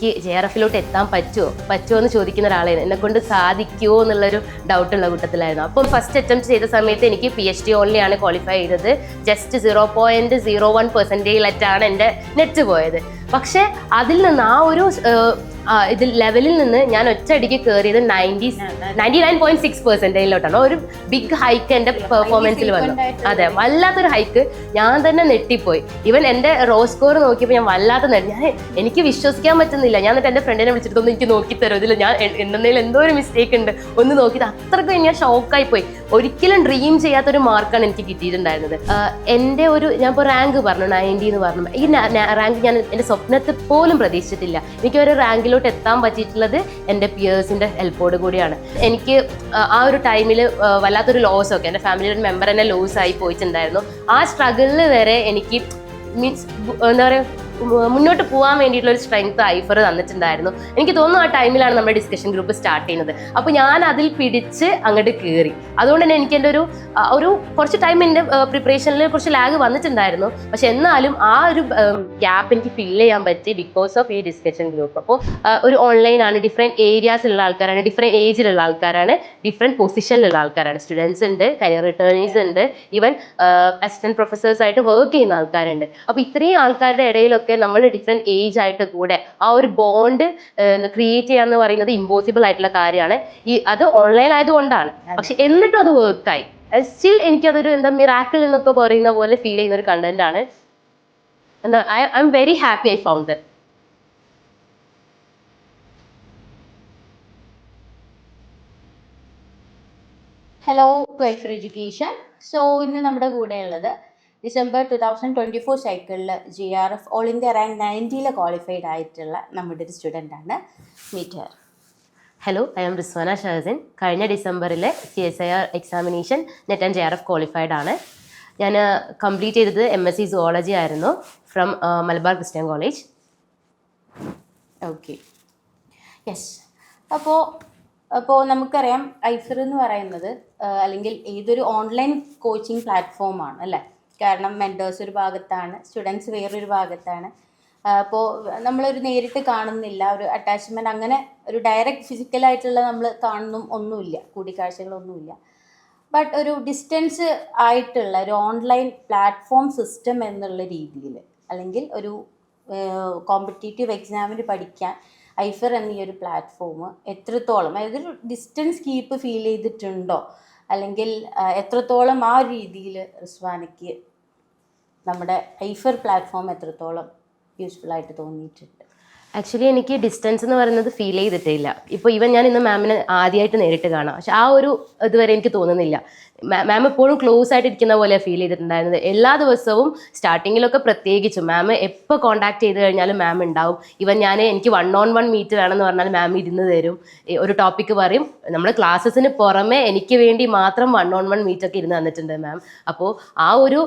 എനിക്ക് J R എഫിലോട്ട് എത്താൻ പറ്റുമോ പറ്റുമോ എന്ന് ചോദിക്കുന്ന ഒരാളായിരുന്നു. എന്നെ കൊണ്ട് സാധിക്കുമോ എന്നുള്ളൊരു ഡൗട്ടുള്ള കൂട്ടത്തിലായിരുന്നു. അപ്പം ഫസ്റ്റ് അറ്റംപ്റ്റ് ചെയ്ത സമയത്ത് എനിക്ക് പി എച്ച് ഡി ഓൺലി ആണ് ക്വാളിഫൈ ചെയ്തത്. Just zero point zero one പെർസെന്റേജിലായിട്ടാണ് എന്റെ നെറ്റ് പോയത്. പക്ഷേ അതിൽ നിന്ന് ആ ഒരു ഇതിൽ ലെവലിൽ നിന്ന് ഞാൻ ഒറ്റയടിക്ക് കയറിയത് ninety ninety nine point six പെർസെന്റേജിലോട്ടാണ് ഒരു ബിഗ് ഹൈക്ക് എന്റെ പെർഫോമൻസിൽ വന്നു. അതെ വല്ലാത്തൊരു ഹൈക്ക് ഞാൻ തന്നെ നെട്ടിപ്പോയി ഇവൻ എന്റെ റോ സ്കോർ നോക്കിയപ്പോൾ ഞാൻ വല്ലാത്ത നെട്ടി ഞാൻ എനിക്ക് വിശ്വസിക്കാൻ പറ്റുന്നില്ല. ഞാൻ എന്നിട്ട് എന്റെ ഫ്രണ്ടിനെ വിളിച്ചിട്ട് ഒന്ന് എനിക്ക് നോക്കി തരും? ഇതിൽ ഞാൻ എന്തെങ്കിലും എന്തോ ഒരു മിസ്റ്റേക്ക് ഉണ്ട്. ഒന്ന് നോക്കിയത് അത്രയ്ക്ക് ഞാൻ ഷോക്കായി പോയി. ഒരിക്കലും ഡ്രീം ചെയ്യാത്തൊരു മാർക്കാണ് എനിക്ക് കിട്ടിയിട്ടുണ്ടായിരുന്നത്. എന്റെ ഒരു ഞാൻ ഇപ്പോൾ റാങ്ക് പറഞ്ഞു നയന്റി എന്ന് പറഞ്ഞു. ഈ റാങ്ക് ഞാൻ എന്റെ സ്വപ്നത്തിൽ പോലും പ്രതീക്ഷിച്ചിട്ടില്ല. എനിക്ക് ഒരു റാങ്കിലോട്ട് എത്താൻ പറ്റിയിട്ടുള്ളത് എന്റെ പിയേഴ്സിന്റെ ഹെൽപ്പോട് കൂടിയാണ്. എനിക്ക് ആ ഒരു ടൈമിൽ വല്ലാത്തൊരു ലോസ് ഒക്കെ എന്റെ ഫാമിലിയുടെ മെമ്പർ തന്നെ ലോസ് ആയി പോയിട്ടുണ്ടായിരുന്നു. ആ സ്ട്രഗിളിൽ വരെ എനിക്ക് മീൻസ് എന്താ പറയുക മുന്നോട്ട് പോകാൻ വേണ്ടിയിട്ടുള്ള ഒരു സ്ട്രെങ്ത് ഐഫർ തന്നിട്ടുണ്ടായിരുന്നു. എനിക്ക് തോന്നുന്നു ആ ടൈമിലാണ് നമ്മുടെ ഡിസ്കഷൻ ഗ്രൂപ്പ് സ്റ്റാർട്ട് ചെയ്യുന്നത്. അപ്പോൾ ഞാൻ അതിൽ പിടിച്ച് അങ്ങോട്ട് കയറി അതുകൊണ്ട് തന്നെ എനിക്ക് എന്റെ ഒരു ഒരു കുറച്ച് ടൈം എന്റെ പ്രിപ്പറേഷനിൽ കുറച്ച് ലാഗ് വന്നിട്ടുണ്ടായിരുന്നു. പക്ഷെ എന്നാലും ആ ഒരു ഗ്യാപ്പ് എനിക്ക് ഫിൽ ചെയ്യാൻ പറ്റി ബിക്കോസ് ഓഫ് ഈ ഡിസ്കഷൻ ഗ്രൂപ്പ് അപ്പോൾ ഒരു ഓൺലൈനാണ് ഡിഫറെന്റ് ഏരിയാസിലുള്ള ആൾക്കാരാണ് ഡിഫറെന്റ് ഏജിലുള്ള ആൾക്കാരാണ് ഡിഫറെന്റ് പൊസിഷനിലുള്ള ആൾക്കാരാണ്. സ്റ്റുഡൻസ് ഉണ്ട് കരിയർ റിട്ടേണേഴ്സ് ഉണ്ട് ഈവൻ അസിസ്റ്റന്റ് പ്രൊഫസേഴ്സ് ആയിട്ട് വർക്ക് ചെയ്യുന്ന ആൾക്കാരുണ്ട്. അപ്പോൾ ഇത്രയും ആൾക്കാരുടെ ഇടയിലൊക്കെ നമ്മൾ ഡിഫറെന്റ് ഏജ് ആയിട്ട് കൂടെ ആ ഒരു ബോണ്ട് ക്രിയേറ്റ് ചെയ്യാന്ന് പറയുന്നത് ഇമ്പോസിബിൾ ആയിട്ടുള്ള കാര്യമാണ്. ഈ അത് ഓൺലൈൻ ആയതുകൊണ്ടാണ് പക്ഷെ എന്നിട്ടും അത് വർക്കായി സ്റ്റിൽ എനിക്കതൊരു എന്താ മിറാക്കിൾ എന്നൊക്കെ പറയുന്ന പോലെ ഫീൽ ചെയ്യുന്ന ഒരു കണ്ടന്റ് ആണ്. എന്താ I I am very happy I found hello for education so ഇന്ന് നമ്മുടെ കൂടെ ഉള്ളത് December two thousand twenty four സൈക്കിളിൽ G R F all India rank നയന്റിയിൽ qualified ആയിട്ടുള്ള നമ്മുടെ ഒരു സ്റ്റുഡന്റാണ് meet her hello I am Rizwana Shahasin കഴിഞ്ഞ ഡിസംബറിലെ C S I R examination NET and J R F qualified ആണ്. ഞാൻ കംപ്ലീറ്റ് ചെയ്തത് M S C zoology ആയിരുന്നു from Malabar Christian college. Okay yes അപ്പോൾ അപ്പോൾ നമുക്കറിയാം ഐഫർ എന്ന് പറയുന്നത് അല്ലെങ്കിൽ ഏതൊരു ഓൺലൈൻ കോച്ചിങ് പ്ലാറ്റ്ഫോമാണ് അല്ലേ? കാരണം മെന്റേഴ്സ് ഒരു ഭാഗത്താണ് സ്റ്റുഡൻസ് വേറൊരു ഭാഗത്താണ്. അപ്പോൾ നമ്മളൊരു നേരിട്ട് കാണുന്നില്ല ഒരു അറ്റാച്ച്മെന്റ് അങ്ങനെ ഒരു ഡയറക്റ്റ് ഫിസിക്കലായിട്ടുള്ള നമ്മൾ കാണുന്നും ഒന്നുമില്ല കൂടിക്കാഴ്ചകളൊന്നുമില്ല. ബട്ട് ഒരു ഡിസ്റ്റൻസ് ആയിട്ടുള്ള ഒരു ഓൺലൈൻ പ്ലാറ്റ്ഫോം സിസ്റ്റം എന്നുള്ള രീതിയിൽ അല്ലെങ്കിൽ ഒരു കോമ്പറ്റേറ്റീവ് എക്സാമിന് പഠിക്കാൻ ഐഫർ എന്ന ഈ ഒരു പ്ലാറ്റ്ഫോം എത്രത്തോളം അതായത് ഒരു ഡിസ്റ്റൻസ് കീപ്പ് ഫീൽ ചെയ്തിട്ടുണ്ടോ അല്ലെങ്കിൽ എത്രത്തോളം ആ രീതിയിൽ റിസ്വാനയ്ക്ക് നമ്മുടെ ഐഫർ പ്ലാറ്റ്ഫോം എത്രത്തോളം യൂസ്ഫുൾ ആയിട്ട് തോന്നിയിട്ടുണ്ട്. ആക്ച്വലി എനിക്ക് ഡിസ്റ്റൻസ് എന്ന് പറയുന്നത് ഫീൽ ചെയ്തിട്ടില്ല ഇപ്പോൾ ഇവൻ ഞാൻ ഇന്ന് മാമിനെ ആദ്യമായിട്ട് നേരിട്ട് കാണാം. പക്ഷെ ആ ഒരു ഇതുവരെ എനിക്ക് തോന്നുന്നില്ല. മാം എപ്പോഴും ക്ലോസ് ആയിട്ട് ഇരിക്കുന്ന പോലെ ഫീൽ ചെയ്തിട്ടുണ്ടായിരുന്നത്. എല്ലാ ദിവസവും സ്റ്റാർട്ടിങ്ങിലൊക്കെ പ്രത്യേകിച്ചും മാം എപ്പോൾ കോൺടാക്ട് ചെയ്ത് കഴിഞ്ഞാലും മാം ഉണ്ടാവും ഇവൻ ഞാൻ എനിക്ക് വൺ ഓൺ വൺ മീറ്റ് വേണമെന്ന് പറഞ്ഞാൽ മാം ഇരുന്ന് തരും. ഒരു ടോപ്പിക്ക് പറയും. നമ്മുടെ ക്ലാസ്സസിന് പുറമെ എനിക്ക് വേണ്ടി മാത്രം വൺ ഓൺ വൺ മീറ്റ് ഒക്കെ ഇരുന്ന് തന്നിട്ടുണ്ട് മാം അപ്പോൾ ആ ഒരു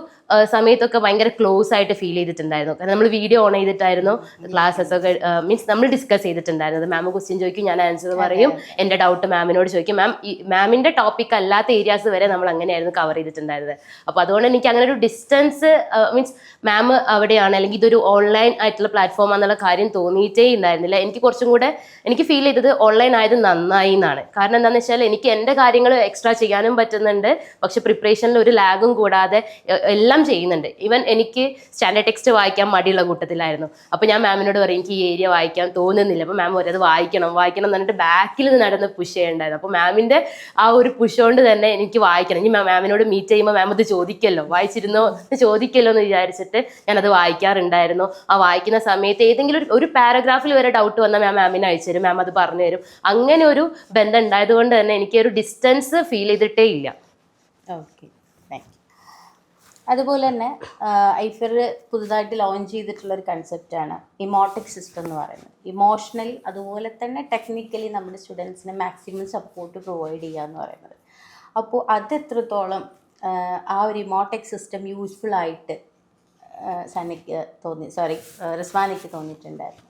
സമയത്തൊക്കെ ഭയങ്കര ക്ലോസ് ആയിട്ട് ഫീൽ ചെയ്തിട്ടുണ്ടായിരുന്നു. കാരണം നമ്മൾ വീഡിയോ ഓൺ ചെയ്തിട്ടായിരുന്നു ക്ലാസ്സസ് ഒക്കെ മീൻസ് നമ്മൾ ഡിസ്കസ് ചെയ്തിട്ടുണ്ടായിരുന്നത്. മാം ക്വസ്റ്റ്യൻ ചോദിക്കും ഞാൻ ആൻസർ പറയും. എന്റെ ഡൗട്ട് മാമിനോട് ചോദിക്കും. മാം മാമിന്റെ ടോപ്പിക് അല്ലാത്ത ഏരിയാസ് വരെ നമ്മൾ അങ്ങനെയായിരുന്നു കവർ ചെയ്തിട്ടുണ്ടായിരുന്നത്. അപ്പോൾ അതുകൊണ്ട് എനിക്ക് അങ്ങനെ ഒരു ഡിസ്റ്റൻസ് മീൻസ് മാം അവിടെയാണ് അല്ലെങ്കിൽ ഇതൊരു ഓൺലൈൻ ആയിട്ടുള്ള പ്ലാറ്റ്ഫോം എന്നുള്ള കാര്യം തോന്നിയിട്ടേ ഉണ്ടായിരുന്നില്ല എനിക്ക് കുറച്ചും കൂടെ എനിക്ക് ഫീൽ ചെയ്തത് ഓൺലൈൻ ആയത് നന്നായി എന്നാണ്. കാരണം എന്താണെന്ന് വെച്ചാൽ എനിക്ക് എന്റെ കാര്യങ്ങൾ എക്സ്ട്രാ ചെയ്യാനും പറ്റുന്നുണ്ട്. പക്ഷെ പ്രിപ്പറേഷനിൽ ഒരു ലാഗും കൂടാതെ എല്ലാം ചെയ്യുന്നുണ്ട്. ഈവൻ എനിക്ക് സ്റ്റാൻഡേർഡ് ടെക്സ്റ്റ് വായിക്കാൻ മടിയുള്ള കൂട്ടത്തിലായിരുന്നു. അപ്പോൾ ഞാൻ മാമിനോട് പറയും എനിക്ക് ഈ ഏരിയ വായിക്കാൻ തോന്നുന്നില്ല. അപ്പോൾ മാം അത് വായിക്കണം വായിക്കണം എന്ന് പറഞ്ഞിട്ട് ബാക്കിൽ നടന്ന് പുഷ് ചെയ്യണ്ടായിരുന്നു. അപ്പോൾ മാമിന്റെ ആ ഒരു പുഷ് കൊണ്ട് തന്നെ എനിക്ക് വായിക്കണം. ഇനി മാമിനോട് മീറ്റ് ചെയ്യുമ്പോൾ മാം അത് ചോദിക്കല്ലോ. വായിച്ചിരുന്നോ? ചോദിക്കല്ലോ എന്ന് വിചാരിച്ചിട്ട് ഞാനത് വായിക്കാറുണ്ടായിരുന്നു. ആ വായിക്കുന്ന സമയത്ത് ഏതെങ്കിലും ഒരു- പാരഗ്രാഫിൽ വരെ ഡൗട്ട് വന്നാൽ മാം മാമിനെ അയച്ചു തരും. മാം അത് പറഞ്ഞു തരും. അങ്ങനെ ഒരു ബന്ധം ഉണ്ടായതുകൊണ്ട് തന്നെ എനിക്ക് ഒരു ഡിസ്റ്റൻസ് ഫീൽ ചെയ്തിട്ടേ ഇല്ല. ഓക്കെ അതുപോലെ തന്നെ ഐഫർ പുതുതായിട്ട് ലോഞ്ച് ചെയ്തിട്ടുള്ള ഒരു കൺസെപ്റ്റാണ് ഇമോട്ടിക് സിസ്റ്റം എന്ന് പറയുന്നത്. ഇമോഷണൽ അതുപോലെ തന്നെ ടെക്നിക്കലി നമ്മുടെ സ്റ്റുഡൻസിന് മാക്സിമം സപ്പോർട്ട് പ്രൊവൈഡ് ചെയ്യുക എന്ന് പറയുന്നത്. അപ്പോൾ അതെത്രത്തോളം ആ, ഒരു ഇമോട്ടെക് സിസ്റ്റം യൂസ്ഫുൾ ആയിട്ട് സനയ്ക്ക് തോന്നി സോറി റിസ്വാനയ്ക്ക് തോന്നിയിട്ടുണ്ടായിരുന്നു?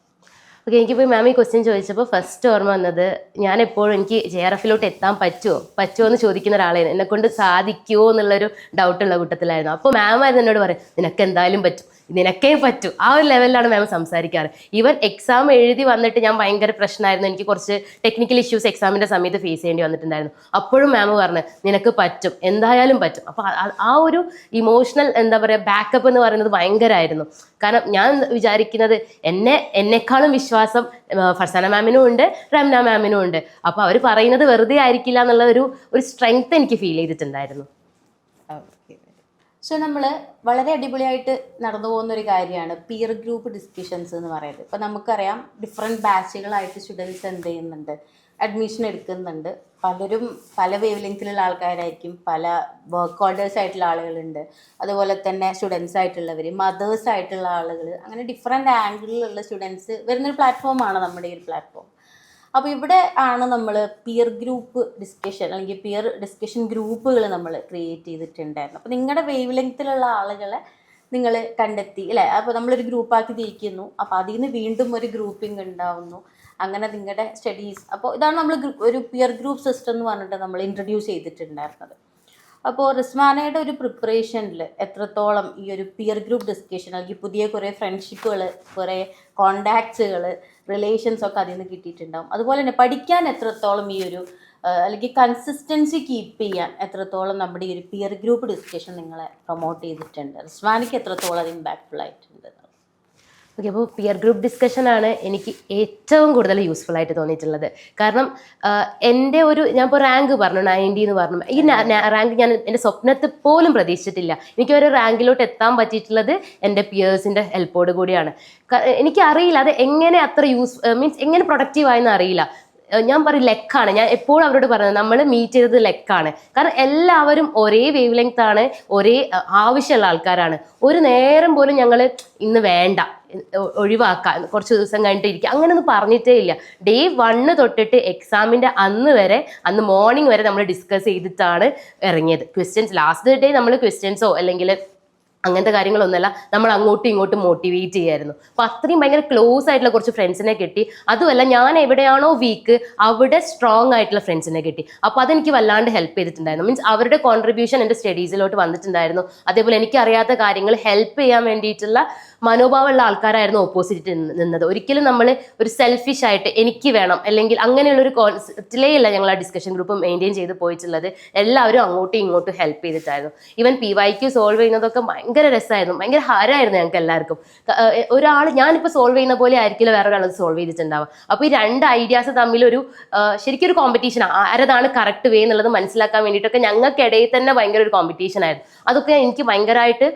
ഓക്കെ എനിക്കിപ്പോൾ മാം ഈ ക്വസ്റ്റ്യൻ ചോദിച്ചപ്പോൾ ഫസ്റ്റ് ഓർമ്മ വന്നത് ഞാൻ എപ്പോഴും എനിക്ക് ജെ ആർ എഫിലോട്ട് എത്താൻ പറ്റുമോ പറ്റുമോ എന്ന് ചോദിക്കുന്ന ഒരാളായിരുന്നു. എന്നെ കൊണ്ട് സാധിക്കുമോ എന്നുള്ളൊരു ഡൗട്ടുള്ള കൂട്ടത്തിലായിരുന്നു. അപ്പോൾ മാം ആയിരുന്നു എന്നോട് പറയും നിനക്ക് എന്തായാലും പറ്റും. നിനക്കേ പറ്റൂ. ആ ഒരു ലെവലിലാണ് മാം സംസാരിക്കാറ്. ഈവൻ എക്സാം എഴുതി വന്നിട്ട് ഞാൻ ഭയങ്കര പ്രശ്നമായിരുന്നു എനിക്ക് കുറച്ച് ടെക്നിക്കൽ ഇഷ്യൂസ് എക്സാമിന്റെ സമയത്ത് ഫേസ് ചെയ്യേണ്ടി വന്നിട്ടുണ്ടായിരുന്നു. അപ്പോഴും മാം പറഞ്ഞു നിനക്ക് പറ്റും. എന്തായാലും പറ്റും. അപ്പോൾ ആ ഒരു ഇമോഷണൽ എന്താ പറയുക ബാക്കപ്പ് എന്ന് പറയുന്നത് ഭയങ്കരമായിരുന്നു കാരണം ഞാൻ വിചാരിക്കുന്നത് എന്നെ എന്നെക്കാളും വിശ്വാസം ആ, ഫർസാന മാമിനും ഉണ്ട് റംന മാമിനും ഉണ്ട്. അപ്പോൾ അവർ പറയുന്നത് വെറുതെ ആയിരിക്കില്ല എന്നുള്ള ഒരു ഒരു സ്ട്രെങ്ത് എനിക്ക് ഫീൽ ചെയ്തിട്ടുണ്ടായിരുന്നു. സോ നമ്മൾ വളരെ അടിപൊളിയായിട്ട് നടന്നു പോകുന്ന ഒരു കാര്യമാണ് പിയർ ഗ്രൂപ്പ് ഡിസ്കഷൻസ് എന്ന് പറയുന്നത്. ഇപ്പം നമുക്കറിയാം ഡിഫറെന്റ് ബാച്ചുകളായിട്ട് സ്റ്റുഡൻസ് എന്ത് ചെയ്യുന്നുണ്ട് അഡ്മിഷൻ എടുക്കുന്നുണ്ട്. പലരും പല വേവ് ലെങ്തിലുള്ള ആൾക്കാരായിരിക്കും പല വർക്ക് ഓർഡേഴ്സ് ആയിട്ടുള്ള ആളുകളുണ്ട്. അതുപോലെ തന്നെ സ്റ്റുഡൻസ് ആയിട്ടുള്ളവർ മദേഴ്സ് ആയിട്ടുള്ള ആളുകൾ അങ്ങനെ ഡിഫറെന്റ് ആംഗിളിലുള്ള സ്റ്റുഡൻസ് വരുന്നൊരു പ്ലാറ്റ്ഫോമാണ് നമ്മുടെ ഈ ഒരു പ്ലാറ്റ്ഫോം അപ്പോൾ ഇവിടെ ആണ് നമ്മൾ പിയർ ഗ്രൂപ്പ് ഡിസ്കഷൻ അല്ലെങ്കിൽ പിയർ ഡിസ്കഷൻ ഗ്രൂപ്പുകൾ നമ്മൾ ക്രിയേറ്റ് ചെയ്തിട്ടുണ്ടായിരുന്നു അപ്പോൾ നിങ്ങളുടെ വേവ് ലെങ്ത്തിലുള്ള ആളുകളെ നിങ്ങൾ കണ്ടെത്തി അല്ലേ? അപ്പോൾ നമ്മളൊരു ഗ്രൂപ്പാക്കി തിരിക്കുന്നു. അപ്പോൾ അതിൽ നിന്ന് വീണ്ടും ഒരു ഗ്രൂപ്പിംഗ് ഉണ്ടാവുന്നു. അങ്ങനെ നിങ്ങളുടെ സ്റ്റഡീസ് അപ്പോൾ ഇതാണ് നമ്മൾ ഒരു പിയർ ഗ്രൂപ്പ് സിസ്റ്റം എന്ന് പറഞ്ഞിട്ട് നമ്മൾ ഇൻട്രൊഡ്യൂസ് ചെയ്തിട്ടുണ്ടായിരുന്നത്. അപ്പോൾ റിസ്മാനയുടെ ഒരു പ്രിപ്പറേഷനിൽ എത്രത്തോളം ഈ ഒരു പിയർ ഗ്രൂപ്പ് ഡിസ്കഷൻ അല്ലെങ്കിൽ പുതിയ കുറേ ഫ്രണ്ട്ഷിപ്പുകൾ കുറേ കോണ്ടാക്ട്സുകൾ റിലേഷൻസ് ഒക്കെ അതിൽ നിന്ന് കിട്ടിയിട്ടുണ്ടാവും. അതുപോലെ തന്നെ പഠിക്കാൻ എത്രത്തോളം ഈ ഒരു അല്ലെങ്കിൽ കൺസിസ്റ്റൻസി കീപ്പ് ചെയ്യാൻ എത്രത്തോളം നമ്മുടെ ഈ ഒരു പിയർ ഗ്രൂപ്പ് ഡിസ്കഷൻ നിങ്ങളെ പ്രൊമോട്ട് ചെയ്തിട്ടുണ്ട്. റിസ്വാനിക്ക് എത്രത്തോളം അത് ഇമ്പാക്റ്റ്ഫുൾ ആയിട്ടുണ്ട്? ഓക്കെ അപ്പോൾ പിയർ ഗ്രൂപ്പ് ഡിസ്കഷനാണ് എനിക്ക് ഏറ്റവും കൂടുതൽ യൂസ്ഫുൾ ആയിട്ട് തോന്നിയിട്ടുള്ളത്. കാരണം എന്റെ ഒരു ഞാൻ ഇപ്പോൾ റാങ്ക് പറഞ്ഞു നയന്റി എന്ന് പറഞ്ഞു. ഈ റാങ്ക് ഞാൻ എന്റെ സ്വപ്നത്തിൽ പോലും പ്രതീക്ഷിച്ചിട്ടില്ല. എനിക്ക് ഒരു റാങ്കിലോട്ട് എത്താൻ പറ്റിയിട്ടുള്ളത് എന്റെ പിയേഴ്സിന്റെ ഹെൽപ്പോട് കൂടിയാണ്. എനിക്ക് അറിയില്ല അത് എങ്ങനെ അത്ര യൂസ് മീൻസ് എങ്ങനെ പ്രൊഡക്റ്റീവ് ആയെന്ന് അറിയില്ല. ഞാൻ പറയും ലെക്കാണ്. ഞാൻ എപ്പോഴും അവരോട് പറയുന്നത് നമ്മൾ മീറ്റ് ചെയ്തത് ലെക്കാണ്. കാരണം എല്ലാവരും ഒരേ വേവ് ലെങ്ത് ആണ് ഒരേ ആവശ്യമുള്ള ആൾക്കാരാണ്. ഒരു നേരം പോലും ഞങ്ങൾ ഇന്ന് വേണ്ട. ഒഴിവാക്കാം കുറച്ച് ദിവസം കഴിഞ്ഞിട്ട് ഇരിക്കുക അങ്ങനെയൊന്നും പറഞ്ഞിട്ടേ ഇല്ല. ഡേ വണ്ണ് തൊട്ടിട്ട് എക്സാമിന്റെ അന്ന് വരെ അന്ന് മോർണിംഗ് വരെ നമ്മൾ ഡിസ്കസ് ചെയ്തിട്ടാണ് ഇറങ്ങിയത്. ക്വസ്റ്റ്യൻസ് ലാസ്റ്റ് ഡേ നമ്മൾ ക്വസ്റ്റ്യൻസോ അല്ലെങ്കിൽ അങ്ങനത്തെ കാര്യങ്ങളൊന്നുമല്ല നമ്മൾ അങ്ങോട്ടും ഇങ്ങോട്ടും മോട്ടിവേറ്റ് ചെയ്യായിരുന്നു. അപ്പോൾ അത്രയും ഭയങ്കര ക്ലോസ് ആയിട്ടുള്ള കുറച്ച് ഫ്രണ്ട്സിനെ കിട്ടി. അതുമല്ല ഞാൻ എവിടെയാണോ വീക്ക് അവിടെ സ്ട്രോങ് ആയിട്ടുള്ള ഫ്രണ്ട്സിനെ കിട്ടി. അപ്പോൾ അതെനിക്ക് വല്ലാണ്ട് ഹെൽപ്പ് ചെയ്തിട്ടുണ്ടായിരുന്നു. മീൻസ് അവരുടെ കോൺട്രിബ്യൂഷൻ എന്റെ സ്റ്റഡീസിലോട്ട് വന്നിട്ടുണ്ടായിരുന്നു. അതേപോലെ എനിക്കറിയാത്ത കാര്യങ്ങൾ ഹെൽപ്പ് ചെയ്യാൻ വേണ്ടിയിട്ടുള്ള മനോഭാവമുള്ള ആൾക്കാരായിരുന്നു ഓപ്പോസിറ്റ് നിന്നത്. ഒരിക്കലും നമ്മൾ ഒരു സെൽഫിഷ് ആയിട്ട് എനിക്ക് വേണം അല്ലെങ്കിൽ അങ്ങനെയുള്ള ഒരു കോൺസെപ്റ്റിലേ അല്ല ഞങ്ങൾ ആ ഡിസ്കഷൻ ഗ്രൂപ്പ് മെയിന്റെയിൻ ചെയ്ത് പോയിട്ടുള്ളത്. എല്ലാവരും അങ്ങോട്ടും ഇങ്ങോട്ടും help ചെയ്തിട്ടായിരുന്നു. Even P Y Q solve ചെയ്യുന്നതൊക്കെ ഭയങ്കര രസമായിരുന്നു ഭയങ്കര ഹാരമായിരുന്നു ഞങ്ങൾക്ക് എല്ലാവർക്കും. ഒരാൾ ഞാനിപ്പോൾ സോൾവ് ചെയ്യുന്ന പോലെ ആയിരിക്കില്ല വേറെ ഒരാൾ സോൾവ് ചെയ്തിട്ടുണ്ടാവുക. അപ്പോൾ ഈ രണ്ട് ഐഡിയാസ് തമ്മിലൊരു ശരിക്കും ഒരു കോമ്പറ്റീഷൻ ആരതാണ് കറക്റ്റ് വേ എന്നുള്ളത് മനസ്സിലാക്കാൻ വേണ്ടിയിട്ടൊക്കെ ഞങ്ങൾക്കിടയിൽ തന്നെ ഭയങ്കര ഒരു കോമ്പറ്റീഷൻ ആയിരുന്നു. അതൊക്കെ എനിക്ക് ഭയങ്കരമായിട്ട്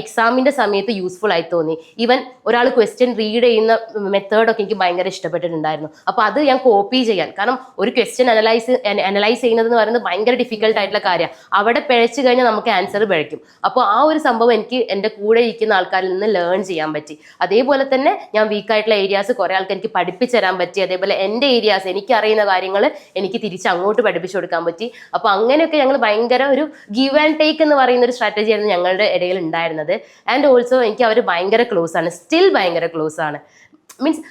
എക്സാമിന്റെ സമയത്ത് യൂസ്ഫുൾ ആയി തോന്നി. ഈവൻ ഒരാൾ ക്വസ്റ്റ്യൻ റീഡ് ചെയ്യുന്ന മെത്തേഡൊക്കെ എനിക്ക് ഭയങ്കര ഇഷ്ടപ്പെട്ടിട്ടുണ്ടായിരുന്നു. അപ്പോൾ അത് ഞാൻ കോപ്പി ചെയ്യാൻ. കാരണം ഒരു ക്വസ്റ്റ്യൻ അനലൈസ് അനലൈസ് ചെയ്യുന്നത് എന്ന് പറയുന്നത് ഭയങ്കര ഡിഫിക്കൽട്ട് ആയിട്ടുള്ള കാര്യമാണ് അവിടെ പിഴച്ചു കഴിഞ്ഞാൽ നമുക്ക് ആൻസർ പിഴയ്ക്കും. അപ്പോൾ ആ ഒരു സംഭവം എനിക്ക് എന്റെ കൂടെ ഇരിക്കുന്ന ആൾക്കാരിൽ നിന്ന് ലേൺ ചെയ്യാൻ പറ്റി. അതേപോലെ തന്നെ ഞാൻ വീക്ക് ആയിട്ടുള്ള ഏരിയാസ് കുറേ ആൾക്ക് എനിക്ക് പഠിപ്പിച്ചു തരാൻ പറ്റി. അതേപോലെ എന്റെ ഏരിയാസ് എനിക്ക് അറിയുന്ന കാര്യങ്ങൾ എനിക്ക് തിരിച്ച് അങ്ങോട്ട് പഠിപ്പിച്ചു കൊടുക്കാൻ പറ്റി. അപ്പോൾ അങ്ങനെയൊക്കെ ഞങ്ങൾ ഭയങ്കര ഒരു ഗീവ് ആൻഡ് ടേക്ക് എന്ന് പറയുന്ന ഒരു സ്ട്രാറ്റജി ആയിരുന്നു ഞങ്ങളുടെ ഇടയിൽ ഉണ്ടായിരുന്നത്. ആൻഡ് ഓൾസോ എനിക്ക് അവർ ഭയങ്കര ക്ലോസ് ആണ്. സ്റ്റിൽ ഭയങ്കര ക്ലോസ് ആണ്. മീൻസ്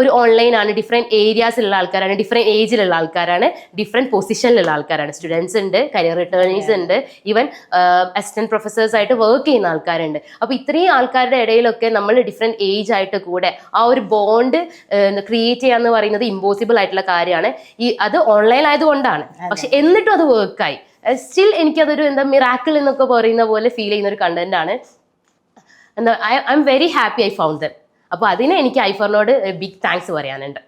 ഒരു ഓൺലൈനാണ് ഡിഫറെന്റ് ഏരിയാസിലുള്ള ആൾക്കാരാണ്. ഡിഫറെന്റ് ഏജിലുള്ള ആൾക്കാരാണ്. ഡിഫറെന്റ് പൊസിഷനിലുള്ള ആൾക്കാരാണ്. സ്റ്റുഡൻസ് ഉണ്ട് കരിയർ റിട്ടേണേഴ്സ് ഉണ്ട് ഈവൻ അസിസ്റ്റന്റ് പ്രൊഫസേഴ്സ് ആയിട്ട് വർക്ക് ചെയ്യുന്ന ആൾക്കാരുണ്ട്. അപ്പോൾ ഇത്രയും ആൾക്കാരുടെ ഇടയിലൊക്കെ നമ്മൾ ഡിഫറെന്റ് ഏജ് ആയിട്ട് കൂടെ ആ ഒരു ബോണ്ട് ക്രിയേറ്റ് ചെയ്യാന്ന് പറയുന്നത് ഇമ്പോസിബിൾ ആയിട്ടുള്ള കാര്യമാണ്. ഈ അത് ഓൺലൈൻ ആയതുകൊണ്ടാണ് പക്ഷെ എന്നിട്ടും അത് വർക്കായി സ്റ്റിൽ എനിക്കതൊരു എന്താ മിറാക്കിൾ എന്നൊക്കെ പറയുന്ന പോലെ ഫീൽ ചെയ്യുന്ന ഒരു കണ്ടന്റ് ആണ്. എന്താ I I am very happy I found them അപ്പോൾ അതിന് എനിക്ക് ഐഫറിനോട് ബിഗ് താങ്ക്സ് പറയാനുണ്ട്.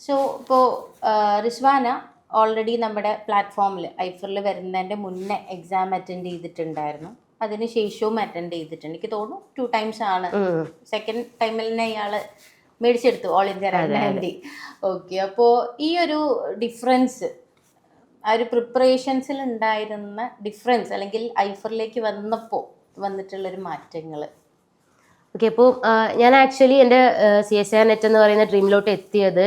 സോ ഇപ്പോൾ റിസ്വാന ഓൾറെഡി നമ്മുടെ പ്ലാറ്റ്ഫോമിൽ ഐഫറിൽ വരുന്നതിന്റെ മുന്നേ എക്സാം അറ്റൻഡ് ചെയ്തിട്ടുണ്ടായിരുന്നു. അതിന് ശേഷവും അറ്റൻഡ് ചെയ്തിട്ടുണ്ട്. എനിക്ക് തോന്നുന്നു ടു ടൈംസ് ആണ്. സെക്കൻഡ് ടൈമിൽ തന്നെ ഇയാൾ മേടിച്ചെടുത്തു ഓൾ ഇന്ത്യ റാങ്ക് ഓക്കെ അപ്പോൾ ഈ ഒരു ഡിഫറൻസ് ആ ഒരു പ്രിപ്പറേഷൻസിൽ ഉണ്ടായിരുന്ന ഡിഫറൻസ് അല്ലെങ്കിൽ ഐഫറിലേക്ക് വന്നപ്പോൾ വന്നിട്ടുള്ളൊരു മാറ്റങ്ങൾ ഓക്കെ അപ്പോൾ ഞാൻ ആക്ച്വലി എന്റെ സി എസ് ആർ നെറ്റ് എന്ന് പറയുന്ന ഡ്രീമിലോട്ട് എത്തിയത്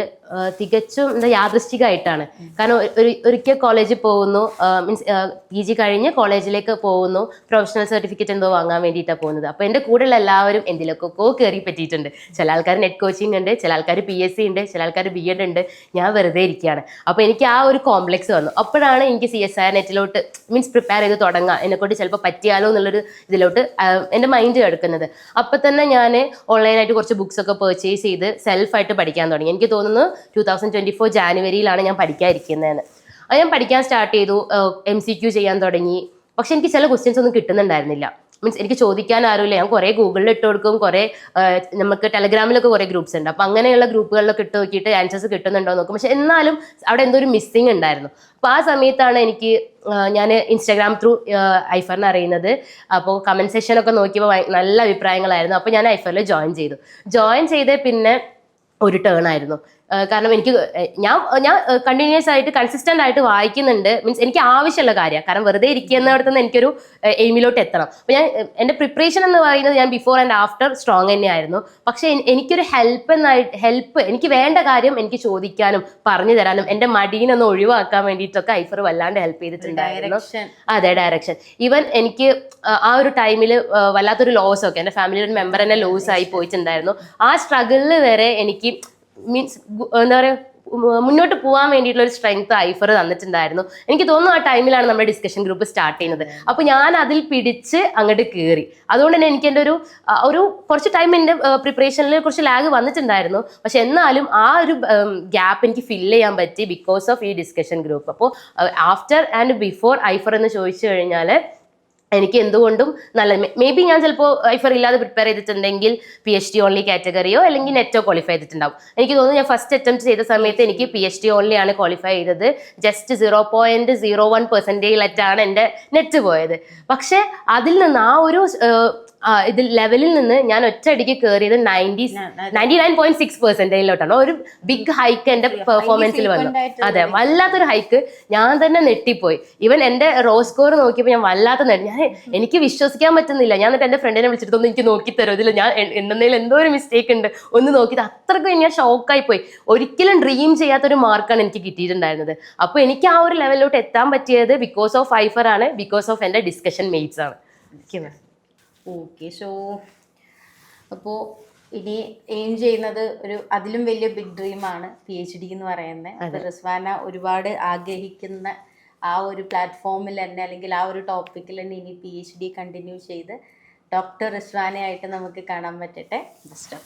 തികച്ചും എന്താ യാദൃശ്ചികമായിട്ടാണ്. കാരണം ഒരു- ഒരു ഒരിക്കൽ കോളേജിൽ പോകുന്നു മീൻസ് പി ജി കഴിഞ്ഞ് കോളേജിലേക്ക് പോകുന്നു പ്രൊഫഷണൽ സർട്ടിഫിക്കറ്റ് എന്തോ വാങ്ങാൻ വേണ്ടിയിട്ടാണ് പോകുന്നത്. അപ്പോൾ എന്റെ കൂടെയുള്ള എല്ലാവരും എന്തിലൊക്കെ കയറി പറ്റിയിട്ടുണ്ട്. ചില ആൾക്കാർ നെറ്റ് കോച്ചിങ് ഉണ്ട് ചില ആൾക്കാർ പി എസ് സി ഉണ്ട് ചില ആൾക്കാർ ബി എഡ് ഉണ്ട്. ഞാൻ വെറുതെ ഇരിക്കുകയാണ്. അപ്പോൾ എനിക്ക് ആ ഒരു കോംപ്ലക്സ് വന്നു. അപ്പോഴാണ് എനിക്ക് സി എസ് ആർ നെറ്റിലോട്ട് മീൻസ് പ്രിപ്പയർ ചെയ്ത് തുടങ്ങാം. എന്നെക്കൊണ്ട് ചിലപ്പോൾ പറ്റിയാലോ എന്നുള്ളൊരു ഇതിലോട്ട് എന്റെ മൈൻഡ് കിടക്കുന്നത്. അപ്പം തന്നെ ഞാൻ ഓൺലൈനായിട്ട് കുറച്ച് ബുക്സ് ഒക്കെ പർച്ചേസ് ചെയ്ത് സെൽഫായിട്ട് പഠിക്കാൻ തുടങ്ങി. എനിക്ക് തോന്നുന്നു ടൂ തൗസൻഡ് ട്വന്റി ഫോർ ജാനുവരിയിലാണ് ഞാൻ പഠിക്കാതിരിക്കുന്നതെന്ന്. അത് ഞാൻ പഠിക്കാൻ സ്റ്റാർട്ട് ചെയ്തു എം സി ക്യൂ ചെയ്യാൻ തുടങ്ങി. പക്ഷെ എനിക്ക് ചില ക്വസ്റ്റ്യൻസ് ഒന്നും കിട്ടുന്നുണ്ടായിരുന്നില്ല. മീൻസ് എനിക്ക് ചോദിക്കാൻ ആരുമില്ല. ഞാൻ കുറേ ഗൂഗിളിൽ ഇട്ട് കൊടുക്കും കുറേ നമുക്ക് ടെലഗ്രാമിലൊക്കെ കുറേ ഗ്രൂപ്പ്സ് ഉണ്ട്. അപ്പം അങ്ങനെയുള്ള ഗ്രൂപ്പുകളിലൊക്കെ ഇട്ട് നോക്കിയിട്ട് ആൻസേഴ്സ് കിട്ടുന്നുണ്ടോ നോക്കും. പക്ഷെ എന്നാലും അവിടെ എന്തോ ഒരു മിസ്സിങ് ഉണ്ടായിരുന്നു. അപ്പോൾ ആ സമയത്താണ് എനിക്ക് ഞാൻ ഇൻസ്റ്റാഗ്രാം ത്രൂ ഐഫറിനെ അറിയുന്നത്. അപ്പോൾ കമന്റ് സെഷനൊക്കെ നോക്കിയപ്പോൾ നല്ല അഭിപ്രായങ്ങളായിരുന്നു. അപ്പോൾ ഞാൻ ഐഫറിൽ ജോയിൻ ചെയ്തു. ജോയിൻ ചെയ്തേ പിന്നെ ഒരു ടേൺ ആയിരുന്നു. കാരണം എനിക്ക് ഞാൻ ഞാൻ കണ്ടിന്യൂസ് ആയിട്ട് കൺസിസ്റ്റന്റ് ആയിട്ട് വായിക്കുന്നുണ്ട്. മീൻസ് എനിക്ക് ആവശ്യമുള്ള കാര്യമാണ് കാരണം വെറുതെ ഇരിക്കുന്നിടത്തുനിന്ന് എനിക്കൊരു എയിമിലോട്ട് എത്തണം. അപ്പോൾ ഞാൻ എന്റെ എന്റെ പ്രിപ്പറേഷൻ എന്ന് പറയുന്നത് ഞാൻ ബിഫോർ ആൻഡ് ആഫ്റ്റർ സ്ട്രോങ് തന്നെയായിരുന്നു. പക്ഷെ എനിക്കൊരു ഹെൽപ്പ് എന്നായിട്ട് ഹെൽപ്പ് എനിക്ക് വേണ്ട കാര്യം എനിക്ക് ചോദിക്കാനും പറഞ്ഞു തരാനും എന്റെ മടീനൊന്ന് ഒഴിവാക്കാൻ വേണ്ടിയിട്ടൊക്കെ ഐഫർ വല്ലാണ്ട് ഹെൽപ്പ് ചെയ്തിട്ടുണ്ടായിരുന്നു. അതെ ഡയറക്ഷൻ ഈവൻ എനിക്ക് ആ, ഒരു ടൈമിൽ വല്ലാത്തൊരു ലോസ് ഒക്കെ എന്റെ ഫാമിലിയുടെ ഒരു മെമ്പർ തന്നെ ലോസ് ആയി പോയിട്ടുണ്ടായിരുന്നു. ആ സ്ട്രഗിളിൽ വരെ എനിക്ക് മീൻസ് എന്താ പറയുക മുന്നോട്ട് പോകാൻ വേണ്ടിയിട്ടുള്ള ഒരു സ്ട്രെങ്ത് ഐഫർ തന്നിട്ടുണ്ടായിരുന്നു. എനിക്ക് തോന്നുന്നു ആ ടൈമിലാണ് നമ്മുടെ ഡിസ്കഷൻ ഗ്രൂപ്പ് സ്റ്റാർട്ട് ചെയ്യുന്നത്. അപ്പോൾ ഞാൻ അതിൽ പിടിച്ച് അങ്ങോട്ട് കയറി അതുകൊണ്ട് തന്നെ എനിക്ക് എന്റെ ഒരു ഒരു കുറച്ച് ടൈം എന്റെ പ്രിപ്പറേഷനിൽ കുറച്ച് ലാഗ് വന്നിട്ടുണ്ടായിരുന്നു. പക്ഷെ എന്നാലും ആ ഒരു ഗ്യാപ്പ് എനിക്ക് ഫിൽ ചെയ്യാൻ പറ്റി ബിക്കോസ് ഓഫ് ഈ ഡിസ്കഷൻ ഗ്രൂപ്പ് അപ്പോൾ ആഫ്റ്റർ ആൻഡ് ബിഫോർ ഐഫർ എന്ന് ചോദിച്ചു കഴിഞ്ഞാൽ എനിക്ക് എന്തുകൊണ്ടും നല്ല മേ ബി ഞാൻ ചിലപ്പോൾ ഐഫർ ഇല്ലാതെ പ്രിപ്പയർ ചെയ്തിട്ടുണ്ടെങ്കിൽ പി എച്ച് ഡി ഓൺലി കാറ്റഗറിയോ അല്ലെങ്കിൽ നെറ്റോ ക്വാളിഫൈ ചെയ്തിട്ടുണ്ടാവും. എനിക്ക് തോന്നുന്നു ഞാൻ ഫസ്റ്റ് അറ്റംപ്റ്റ് ചെയ്ത സമയത്ത് എനിക്ക് പി എച്ച് ഡി ഓൺലി ആണ് ക്വാളിഫൈ ചെയ്തത്. Just zero point zero one പെർസെന്റേജിലായിട്ടാണ് എന്റെ നെറ്റ് പോയത്. പക്ഷേ അതിൽ നിന്ന് ആ ഒരു ഇതിൽ ലെവലിൽ നിന്ന് ഞാൻ ഒറ്റയടിക്ക് കയറിയത് ninety ninety nine point six പെർസെന്റേജിലോട്ടാണ് ഒരു ബിഗ് ഹൈക്ക് എന്റെ പെർഫോമൻസിൽ വന്നു. അതെ വല്ലാത്തൊരു ഹൈക്ക് ഞാൻ തന്നെ നെട്ടിപ്പോയി ഇവൻ എന്റെ റോ സ്കോർ നോക്കിയപ്പോൾ ഞാൻ വല്ലാത്ത നെട്ടി ഞാൻ എനിക്ക് വിശ്വസിക്കാൻ പറ്റുന്നില്ല. ഞാൻ എന്നിട്ട് എന്റെ ഫ്രണ്ടിനെ വിളിച്ചിട്ട് ഒന്ന് എനിക്ക് നോക്കി തരും? ഇതിൽ ഞാൻ എന്തെങ്കിലും എന്തോ ഒരു മിസ്റ്റേക്ക് ഉണ്ട്. ഒന്ന് നോക്കി. അത്രക്കും ഞാൻ ഷോക്കായി പോയി. ഒരിക്കലും ഡ്രീം ചെയ്യാത്തൊരു മാർക്കാണ് എനിക്ക് കിട്ടിയിട്ടുണ്ടായിരുന്നത്. അപ്പോൾ എനിക്ക് ആ ഒരു ലെവലിലോട്ട് എത്താൻ പറ്റിയത് ബിക്കോസ് ഓഫ് ഫൈഫർ ആണ് ബിക്കോസ് ഓഫ് എന്റെ ഡിസ്കഷൻ മെയ്റ്റ്സ് ആണ്. Okay ma'am. ഓക്കെ സോ അപ്പോൾ ഇനി എയിം ചെയ്യുന്നത് ഒരു അതിലും വലിയ ബിഗ് ഡ്രീമാണ് പി എച്ച് ഡി എന്ന് പറയുന്നത്. അത്. റിസ്വാന ഒരുപാട് ആഗ്രഹിക്കുന്ന ആ ഒരു പ്ലാറ്റ്ഫോമിൽ തന്നെ അല്ലെങ്കിൽ ആ ഒരു ടോപ്പിക്കിൽ തന്നെ ഇനി പി എച്ച് ഡി കണ്ടിന്യൂ ചെയ്ത് ഡോക്ടർ റിസ്വാനയായിട്ട് നമുക്ക് കാണാൻ പറ്റട്ടെ. ജസ്റ്റ്